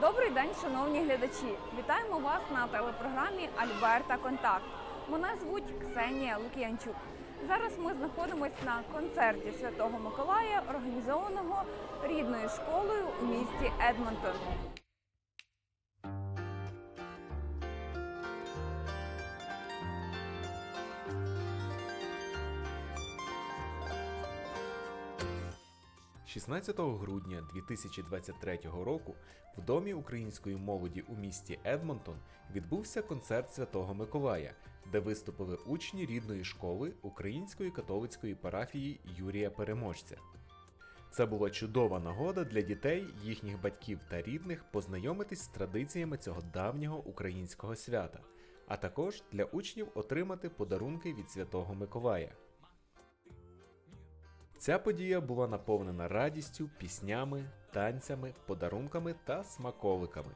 Добрий день, шановні глядачі! Вітаємо вас на телепрограмі Альберта Контакт. Мене звуть Ксенія Лук'янчук. Зараз ми знаходимося на концерті Святого Миколая, організованого рідною школою у місті Едмонтон. – 16 грудня 2023 року в Домі української молоді у місті Едмонтон відбувся концерт Святого Миколая, де виступили учні рідної школи Української католицької парафії Юрія Переможця. Це була чудова нагода для дітей, їхніх батьків та рідних познайомитись з традиціями цього давнього українського свята, а також для учнів отримати подарунки від Святого Миколая. Ця подія була наповнена радістю, піснями, танцями, подарунками та смаколиками.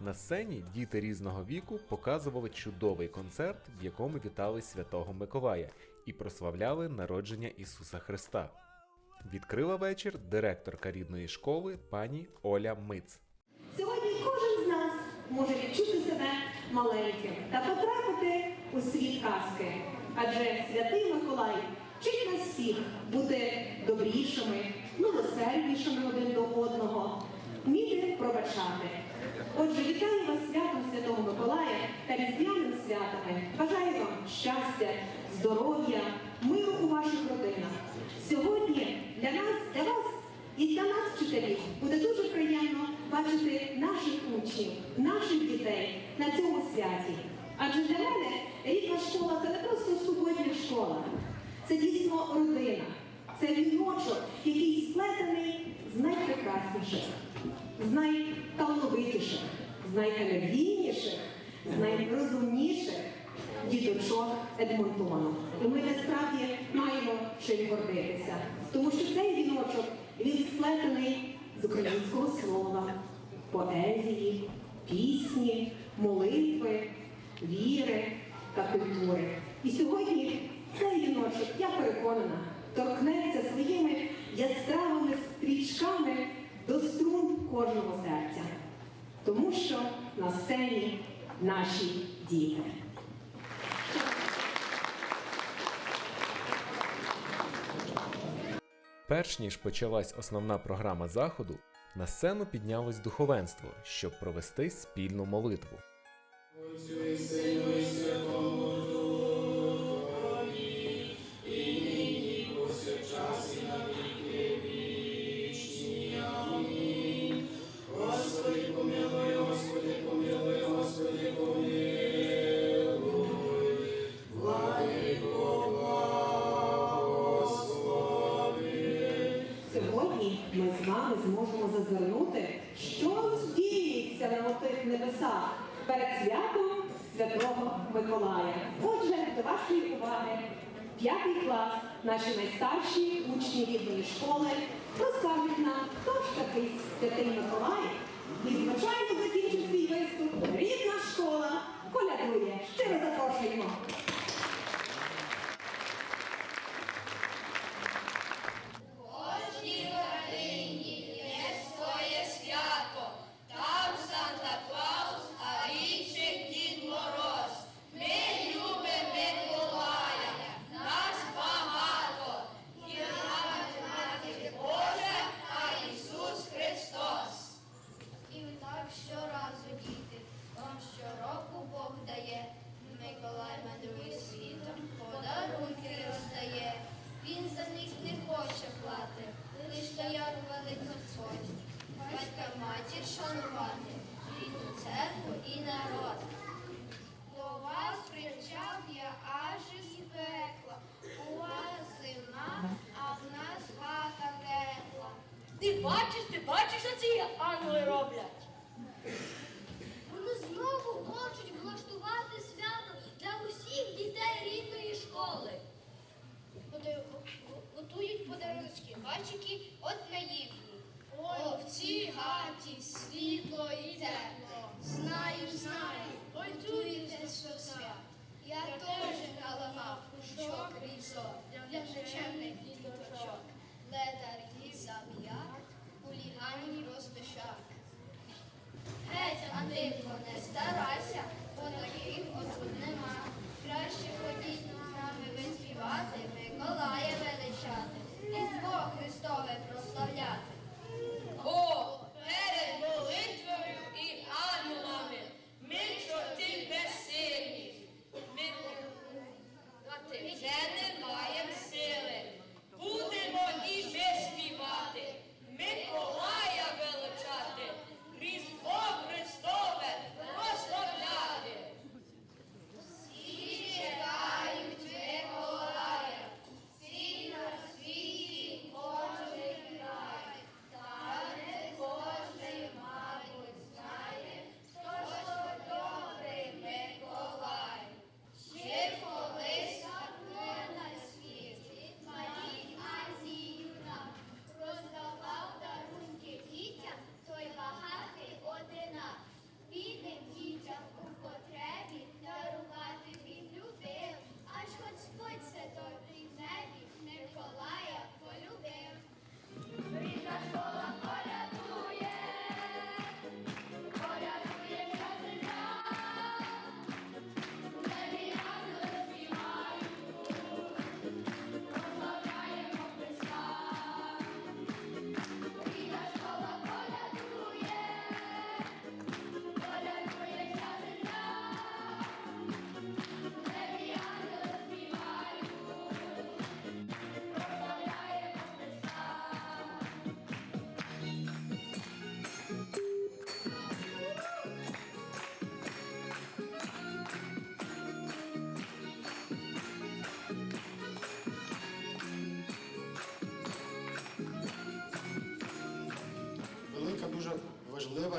На сцені діти різного віку показували чудовий концерт, в якому вітали Святого Миколая і прославляли народження Ісуса Христа. Відкрила вечір директорка рідної школи пані Оля Миц. Сьогодні кожен з нас може відчути себе маленьким та потрапити у світ казки. Адже святий Миколай вчить нас всіх бути добрішими, милосерднішими один до одного, вміти пробачати. Отже, вітаю вас святом Святого Миколая та різдвяним святами. Бажаю вам щастя, здоров'я, миру у ваших родинах. Сьогодні для нас, для вас і для нас, вчителів, буде дуже приємно бачити наших учнів, наших дітей на цьому святі. Адже для мене рідна школа це не просто суботня школа, це дійсно родина, це віночок, який сплетений з найпрекрасніших, з найталановитіших, з найенергійніших, з найрозумніших діточок Едмонтону. І ми насправді маємо чим гордитися, тому що цей віночок він сплетений з українського слова, поезії, пісні, молитви, віри та культури. І сьогодні цей віночок, я переконана, торкнеться своїми яскравими стрічками до струн кожного серця, тому що на сцені наші діти. Перш ніж почалась основна програма заходу, на сцену піднялось духовенство, щоб провести спільну молитву. Зможемо зазирнути, що діється на тих небесах перед святом Святого Миколая. Отже, до вашої уваги, п'ятий клас, наші найстарші учні рідної школи розкажуть нам, хто ж такий святий Миколай. І, звичайно, закінчить свій виступ рідна школа колядує. Щиро запрошуємо.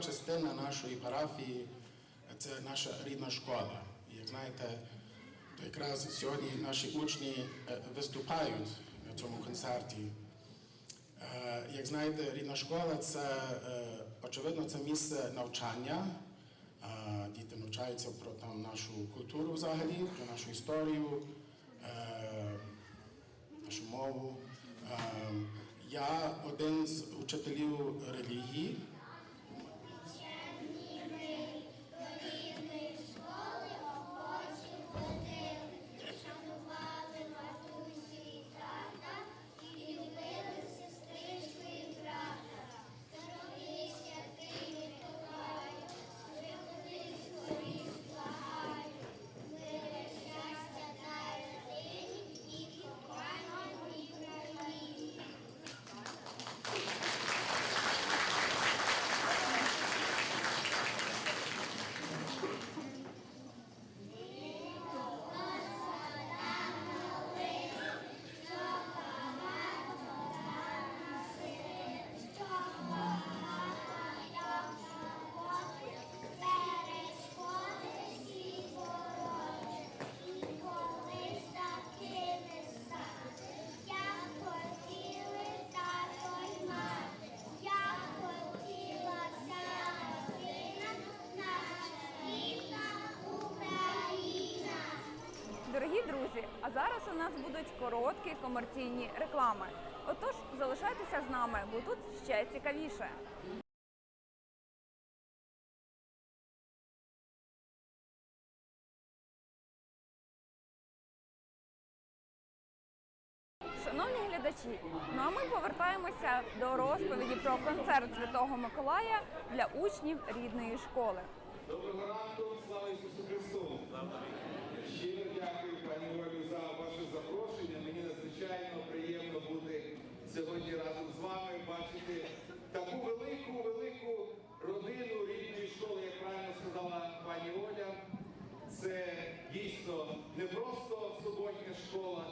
Частина нашої парафії це наша рідна школа. І як знаєте, то якраз сьогодні наші учні е, виступають на цьому концерті. Е, Як знаєте, рідна школа це е, очевидно це місце навчання. Діти навчаються про там нашу культуру взагалі, про нашу історію, нашу мову. Я один з учителів релігії. Зараз у нас будуть короткі комерційні реклами. Отож, залишайтеся з нами, бо тут ще цікавіше. Шановні глядачі, ну а ми повертаємося до розповіді про концерт Святого Миколая для учнів рідної школи. Доброго ранку, слава Ісусу Христу! Щиро дякую, пані Олю, за ваше запрошення. Мені надзвичайно приємно бути сьогодні разом з вами, бачити таку велику, велику родину рідної школи, як правильно сказала пані Оля. Це дійсно не просто суботня школа,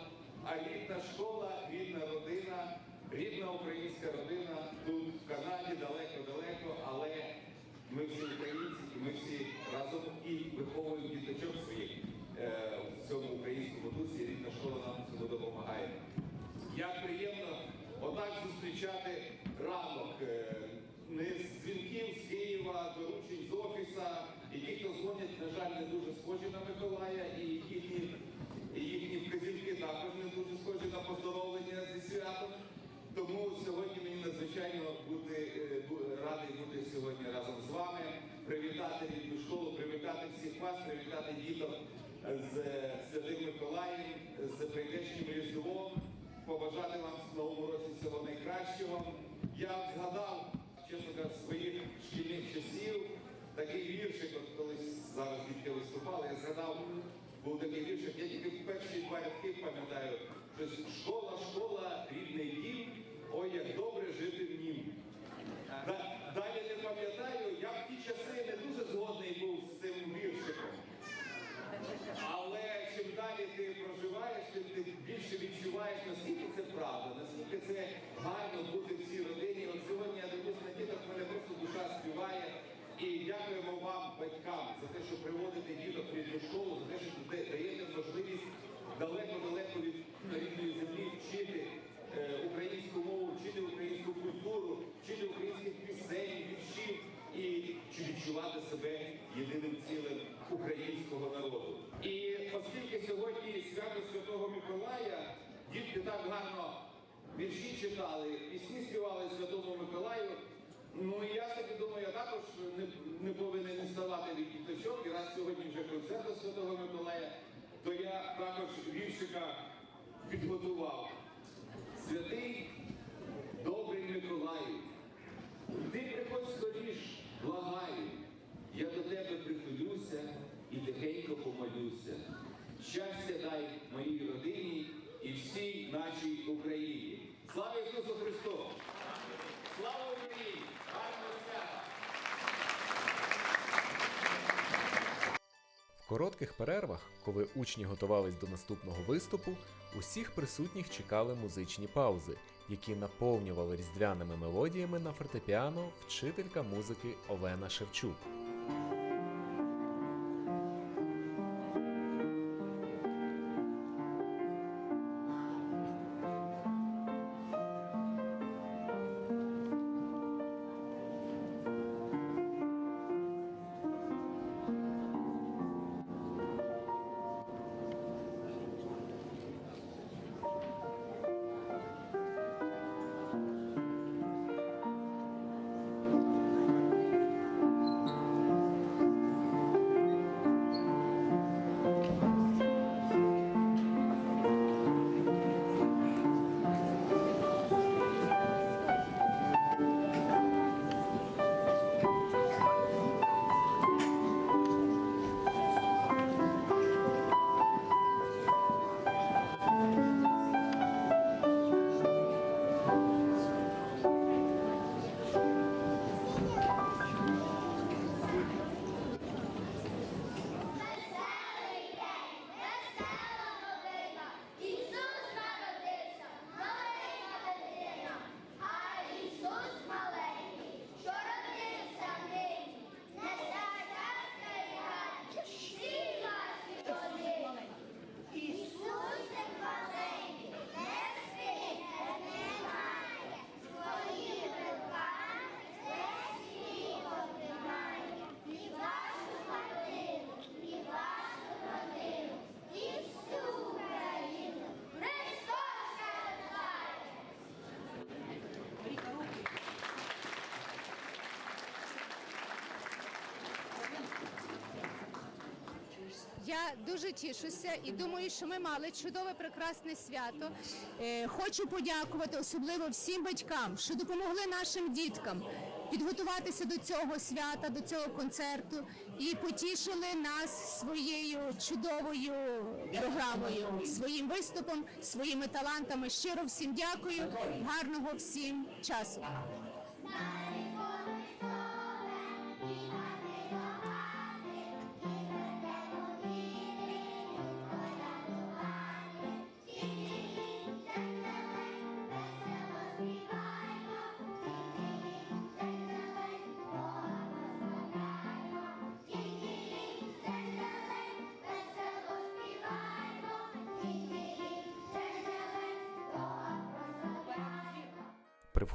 а рідна школа, рідна родина, рідна українська родина тут в Канаді, далеко-далеко, але ми всі українці, і ми всі разом і виховуємо діточок своїх е, в цьому українському дусі. Рідна школа нам в цьому допомагає. Як приємно отак зустрічати ранок. е, Не з дзвінків з Києва, доручень з офіса. І ті, хто дзвонять, на жаль, не дуже схожі на Миколая, і їхні, і їхні вказівки також не дуже схожі на поздоровлення зі святом. Тому сьогодні мені надзвичайно бути е, бу- радий бути сьогодні разом з вами, привітати рідну школу, привітати всіх вас, привітати діток з е, Святим Миколаєм, з прийдешнім Різдвом, побажати вам в новому році всього найкращого. Я згадав, чесно кажучи, своїх шкільних часів такий віршик, от колись зараз дітки виступали, я згадав, був такий віршик, я тільки в перші два рядки пам'ятаю, що школа, школа, рідний дім, ой, як добре жити в нім. Далі не пам'ятаю, я в ті часи не дуже згодний був з цим віршиком. Але далі ти проживаєш, тим ти більше відчуваєш, наскільки це правда, наскільки це гарно бути в цій родині. От сьогодні я дивлюсь на діток, в мене просто душа співає. І дякуємо вам, батькам, за те, що приводите діток в рідну школу, за те, що да- даєте можливість далеко-далеко від рідної землі вчити е, українську мову, вчити українську культуру, вчити українських пісень, віршів і чи відчувати себе єдиним цілим українського народу. І оскільки сьогодні свято Святого Миколая, дітки так гарно вірші читали, пісні співали Святому Миколаю. Ну і я собі думаю, я також не, не повинен відставати від діточок. І раз сьогодні вже концерт до Святого Миколая, то я також віршика підготував. Святий добрий Миколаю, ти приходь скоріш, благаю, я до тебе прихилюся і тихенько помолюся. Щастя дай моїй родині і всій нашій Україні. Слава Ісусу Христу! Слава Україні! Гарного свята! В коротких перервах, коли учні готувались до наступного виступу, усіх присутніх чекали музичні паузи, які наповнювали різдвяними мелодіями на фортепіано вчителька музики Олена Шевчук. Я дуже тішуся і думаю, що ми мали чудове прекрасне свято. Е, Хочу подякувати особливо всім батькам, що допомогли нашим діткам підготуватися до цього свята, до цього концерту і потішили нас своєю чудовою програмою, своїм виступом, своїми талантами. Щиро всім дякую. Гарного всім часу.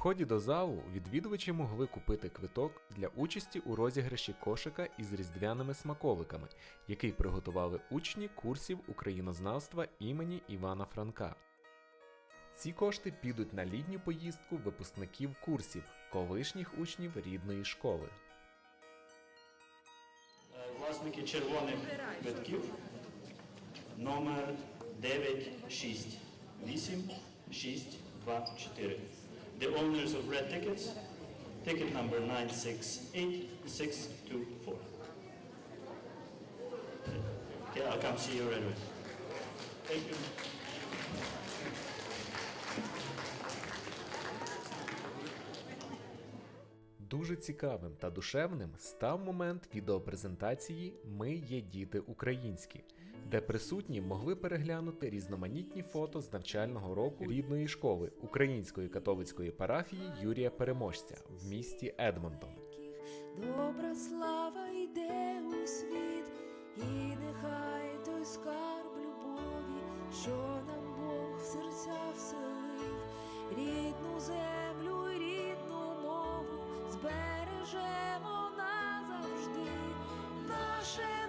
Вході до залу відвідувачі могли купити квиток для участі у розіграші кошика із різдвяними смаколиками, який приготували учні курсів українознавства імені Івана Франка. Ці кошти підуть на літню поїздку випускників курсів, колишніх учнів рідної школи. Е, Власники червоних квитків номер 96 8 6 2 4. The owners of red tickets, ticket number 968624. Okay, I'll come see you right away. Thank you. Дуже цікавим та душевним став момент відеопрезентації Ми є діти українські, де присутні могли переглянути різноманітні фото з навчального року рідної школи Української католицької парафії Юрія Переможця в місті Едмонтон. Добра слава йде у світ, і нехай той скарб любові, що нам Бог в серця вселив, рідну землю рідну мову збережемо назавжди, наше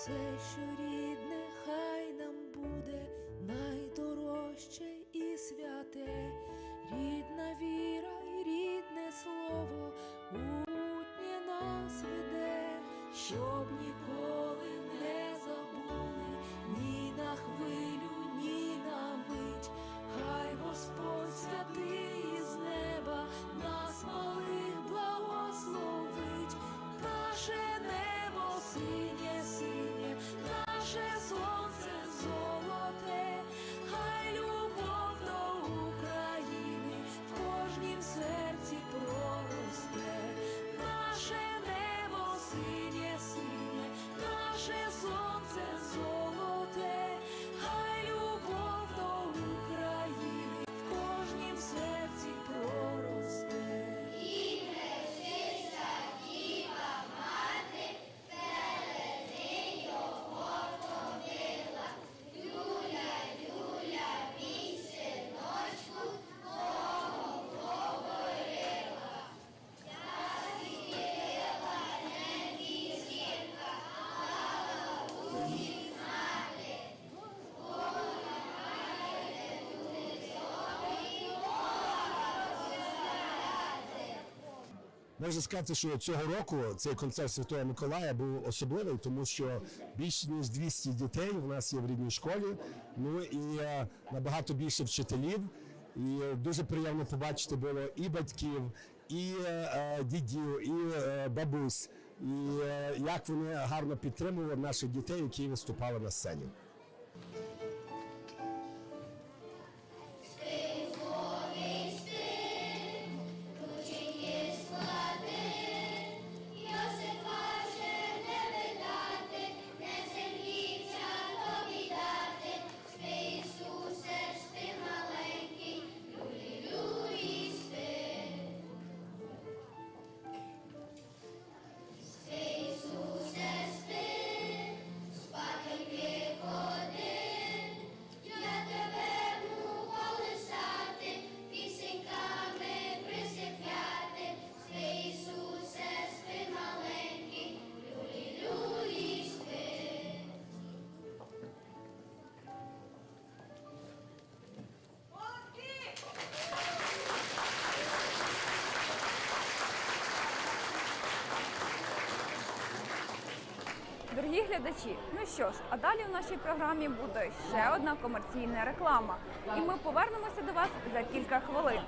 Все, що рідне, хай нам буде найдорожче і святе, рідна віра і рідне слово, утнє нас веде, щоб ніколи. Можна сказати, що цього року цей концерт Святого Миколая був особливий, тому що більше ніж 200 дітей в нас є в рідній школі. Ну і е, набагато більше вчителів. І дуже приємно побачити було і батьків, і е, е, дідів, і бабусь, і як вони гарно підтримували наших дітей, які виступали на сцені. Дорогі глядачі, ну що ж, а далі в нашій програмі буде ще одна комерційна реклама. І ми повернемося до вас за кілька хвилин.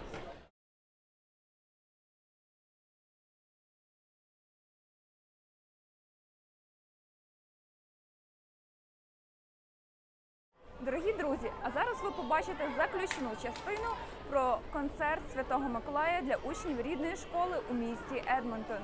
Дорогі друзі, а зараз ви побачите заключну частину про концерт Святого Миколая для учнів рідної школи у місті Едмонтон.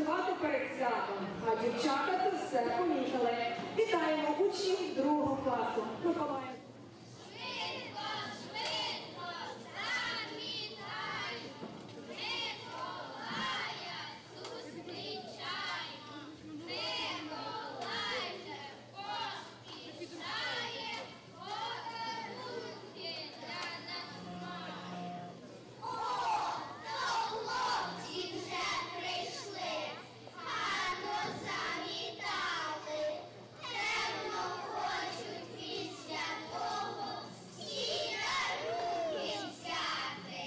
Працювати перед святом, а дівчата це все помітили. Вітаємо учнів другого класу. Миколая. Швидко, швидко, завітай, Миколая зустрічаємо, Миколай же поспішає, подарунки для нас має. О, то хлопці вже прийшли, гарно завітали, певно хочуть від святого всі дарунки взяти.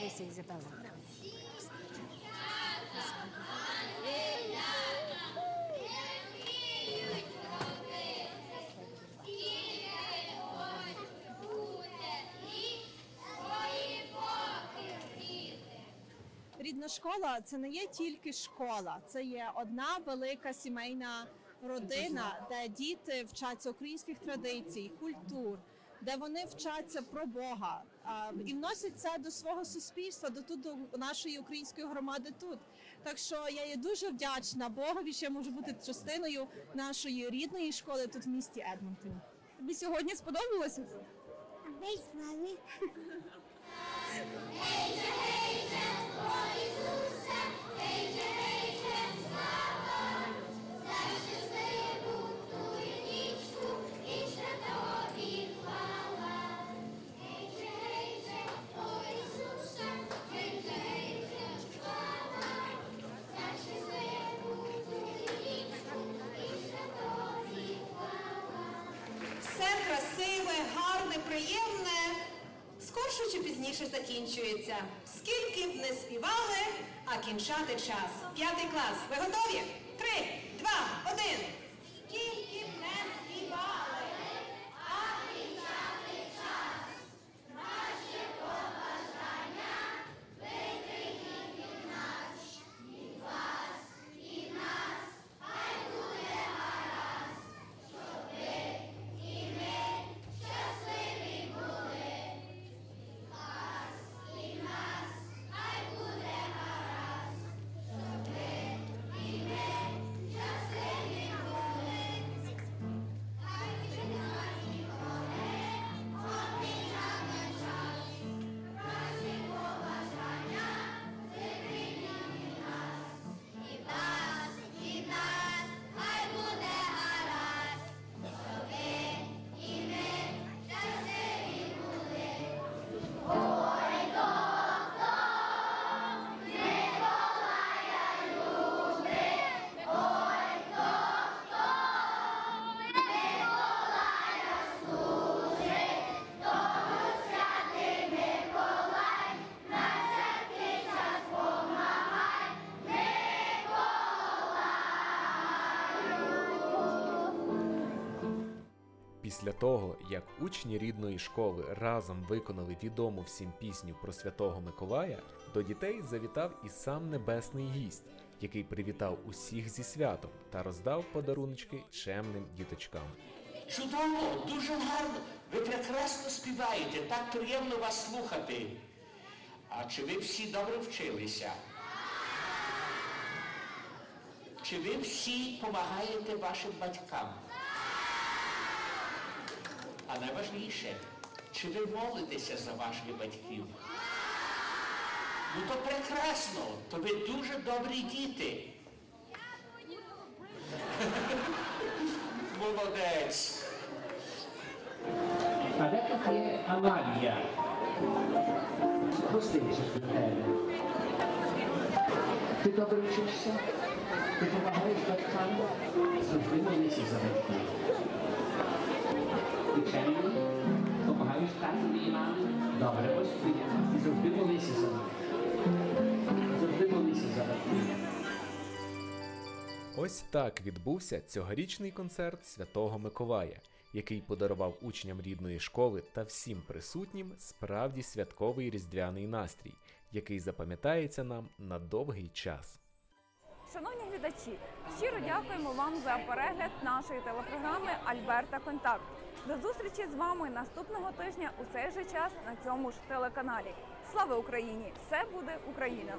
Рідна школа це не є тільки школа, це є одна велика сімейна родина, де діти вчаться українських традицій, культур, де вони вчаться про Бога і вносять це до свого суспільства, до тут до нашої української громади тут. Так що я є дуже вдячна Богові, що я можу бути частиною нашої рідної школи тут в місті Едмонтон. Тобі сьогодні сподобалось? Весь мами. Ей приємне скорше чи пізніше закінчується. Скільки б не співали, а кінчати час. П'ятий клас. Ви готові? Три, два, один. Після того, як учні рідної школи разом виконали відому всім пісню про святого Миколая, до дітей завітав і сам небесний гість, який привітав усіх зі святом та роздав подаруночки чемним діточкам. Чудово, дуже гарно. Ви прекрасно співаєте, так приємно вас слухати. А чи ви всі добре вчилися? Чи ви всі допомагаєте вашим батькам? А найважливіше, чи ви молитеся за ваших батьків? Ну то прекрасно, то ви дуже добрі діти. Молодець. А де тут є Амалія? Гостинчик до тебе. Ти добре вчишся? Ти допомагаєш батькам? Завжди молися за батьків. Ось так відбувся цьогорічний концерт Святого Миколая, який подарував учням рідної школи та всім присутнім справді святковий різдвяний настрій, який запам'ятається нам на довгий час. Шановні глядачі, щиро дякуємо вам за перегляд нашої телепрограми Альберта Контакт. До зустрічі з вами наступного тижня у цей же час на цьому ж телеканалі. Слава Україні! Все буде Україна!